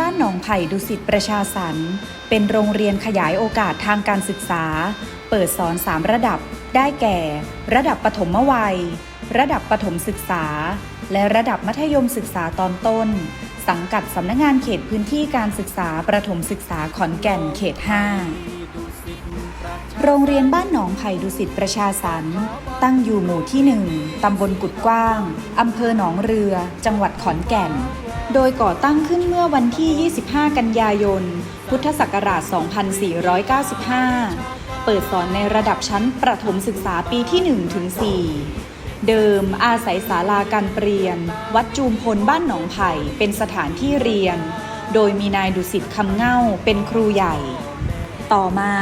บ้านหนองไผ่ดุสิตประชาสรรค์เป็นโรงเรียนขยายโอกาสทางการศึกษา เปิดสอน 3 ระดับ ได้แก่ ระดับปฐมวัย ระดับประถมศึกษา และระดับมัธยมศึกษาตอนต้น สังกัดสำนักงานเขตพื้นที่การศึกษาประถมศึกษาขอนแก่นเขต 5 โรงเรียนบ้านหนองไผ่ดุสิตประชาสรรค์ตั้งอยู่หมู่ที่ 1 ตำบลกุดกว้าง อำเภอหนองเรือ จังหวัดขอนแก่น โดยก่อตั้งขึ้นเมื่อวันที่ 25 กันยายน พุทธศักราช 2495 เปิดสอนในระดับชั้นประถมศึกษาปีที่ 1 ถึง 4 เดิมอาศัยศาลาการเปรียน วัดจูมพลบ้านหนองไผ่เป็นสถานที่เรียน โดยมีนายดุสิตคำเง่าเป็นครูใหญ่ ต่อมา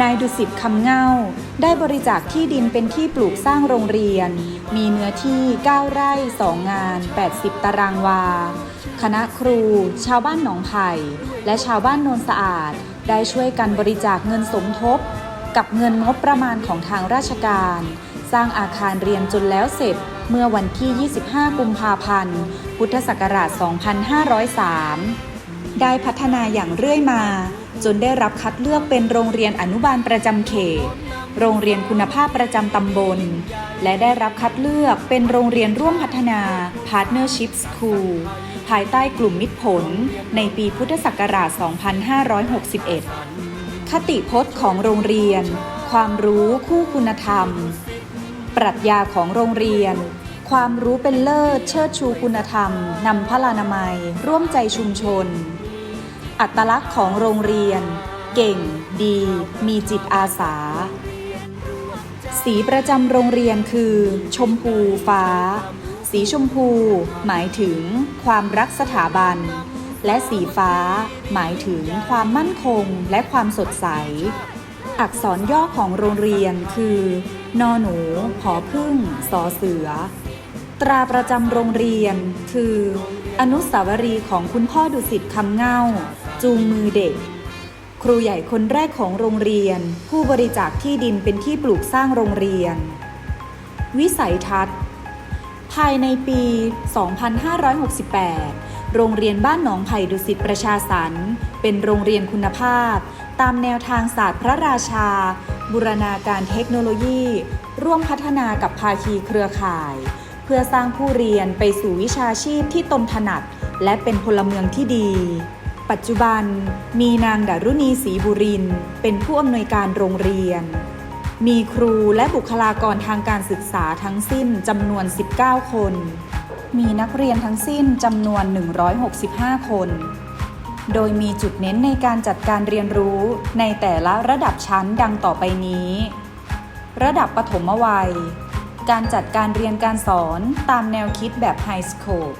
นายดุสิตคำเง่า ได้บริจาคที่ดินเป็นที่ปลูกสร้างโรงเรียน มีเนื้อที่ 9 ไร่ 2 งาน 80 ตารางวา คณะครู ชาวบ้านหนองไผ่ และชาวบ้านโนนสะอาด ได้ช่วยกันบริจาคเงินสมทบ กับเงินงบประมาณของทางราชการ สร้างอาคารเรียนจนแล้วเสร็จเมื่อวันที่ 25 กุมภาพันธ์ พุทธศักราช 2503 ได้พัฒนาอย่างเรื่อยมา จนได้รับคัดเลือกเป็นโรงเรียนอนุบาลประจำเขต โรงเรียนคุณภาพประจำตำบล และได้รับคัดเลือกเป็นโรงเรียนร่วมพัฒนา Partnership School ภายใต้กลุ่มมิตรผล ในปีพุทธศักราช 2561 คติพจน์ของโรงเรียน ความรู้คู่คุณธรรม ปรัชญาของโรงเรียนความรู้เป็นเลิศเชิดชูคุณธรรม นำพลานามัย ร่วมใจชุมชน อัตลักษณ์ของโรงเรียน เก่ง ดี มีจิตอาสา สีประจำโรงเรียนคือ ชมพูฟ้า สีชมพู หมายถึง ความรักสถาบัน และสีฟ้า หมายถึงความมั่นคงและความสดใส อักษรย่อของโรงเรียนคือนอหนูผอพึ่งสอเสือ ตราประจำโรงเรียนคือ อนุสาวรีย์ของคุณพ่อดุสิตคำเง่า จูงมือเด็ก ครูใหญ่คนแรกของโรงเรียน ผู้บริจาคที่ดินเป็นที่ปลูกสร้างโรงเรียน วิสัยทัศน์ ภายในปี 2568 โรงเรียนบ้านหนองไผ่ดุสิตประชาสรรค์เป็นโรงเรียนคุณภาพ ตามแนวทางศาสตร์พระราชา บูรณาการเทคโนโลยี ร่วมพัฒนากับภาคีเครือข่าย เพื่อสร้างผู้เรียนไปสู่วิชาชีพที่ตนถนัด และเป็นพลเมืองที่ดี ปัจจุบันมีนางดารุณีศรีบุริน เป็นผู้อำนวยการโรงเรียน มีครูและบุคลากรทางการศึกษาทั้งสิ้นจำนวน 19 คน มีนักเรียนทั้งสิ้นจำนวน 165 คน โดยมีจุดเน้นในการจัดการเรียนรู้ในแต่ละระดับชั้นดังต่อไปนี้ ระดับปฐมวัย การจัดการเรียนการสอนตามแนวคิดแบบไฮสโคป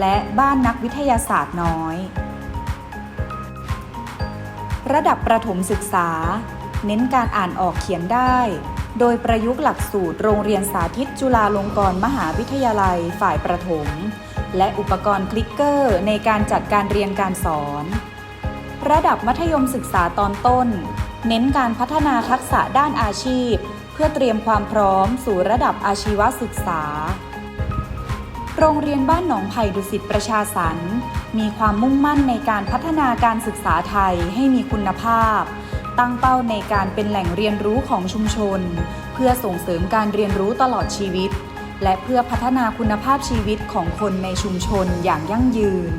และบ้านนักวิทยาศาสตร์น้อย ระดับประถมศึกษา เน้นการอ่านออกเขียนได้ โดยประยุกต์หลักสูตรโรงเรียนสาธิตจุฬาลงกรณ์มหาวิทยาลัยฝ่ายประถม และอุปกรณ์คลิกเกอร์ในการจัดการเรียนการสอน ระดับมัธยมศึกษาตอนต้น เน้นการพัฒนาทักษะด้านอาชีพ เพื่อเตรียมความพร้อมสู่ระดับอาชีวศึกษา โรงเรียนบ้านหนองไผ่ดุสิตประชาสรรค์มีความมุ่งมั่นในการพัฒนาการศึกษาไทยให้มีคุณภาพ ตั้งเป้าในการเป็นแหล่งเรียนรู้ของชุมชน เพื่อส่งเสริมการเรียนรู้ตลอดชีวิต และเพื่อพัฒนาคุณภาพชีวิตของคนในชุมชนอย่างยั่งยืน